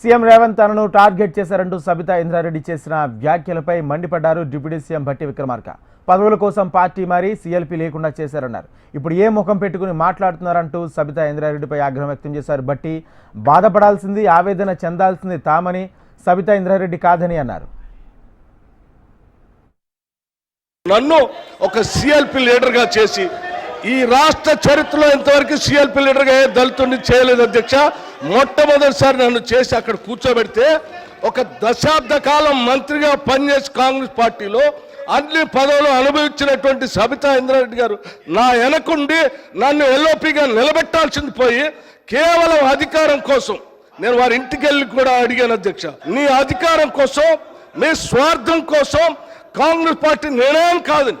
CM Revanth తనను target చేశారంటూ సబితా ఇంద్రారెడ్డి చేసిన వ్యాఖ్యలపై మండిపడ్డారు డిప్యూటీ సీఎం భట్టి విక్రమార్క. పదవుల కోసం పార్టీ మారి సీఎల్పీ లేకుండా చేశారన్నారు. ఇప్పుడు ఏ ముఖం పెట్టుకుని మాట్లాడుతున్నారంటూ సబితా ఇంద్రారెడ్డిపై ఆగ్రహం వ్యక్తం చేశారు బట్టి బాధపడాల్సింది ఆవేదన చెందాల్సింది తామని సబితా ఇంద్రారెడ్డి కాదని అన్నారు. నన్ను ఒక సిఎల్పి లీడర్గా చేసి ఈ రాష్ట్ర చరిత్రలో ఇంతవరకు సిఎల్పి లీడర్గా ఏ దళితుడిని చేయలేదు అధ్యక్ష. మొట్టమొదటిసారి నన్ను చేసి అక్కడ కూర్చోబెడితే ఒక దశాబ్ద కాలం మంత్రిగా పనిచేసి కాంగ్రెస్ పార్టీలో అన్ని పదవులు అనుభవించినటువంటి సబితా ఇంద్రారెడ్డి గారు నా వెనకుండి నన్ను ఎల్ఓపిగా నిలబెట్టాల్సింది పోయి కేవలం అధికారం కోసం నేను వారి ఇంటికి వెళ్ళి కూడా అడిగాను అధ్యక్ష నీ అధికారం కోసం మీ స్వార్థం కోసం కాంగ్రెస్ పార్టీ నిర్ణయం కాదని.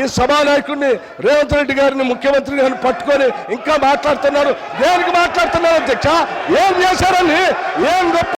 ఈ సభానాయకుడిని రేవంత్ రెడ్డి గారిని ముఖ్యమంత్రి గారిని పట్టుకొని ఇంకా మాట్లాడుతున్నారు. దేనికి మాట్లాడుతున్నారు అధ్యక్ష? ఏం చేశారని ఏం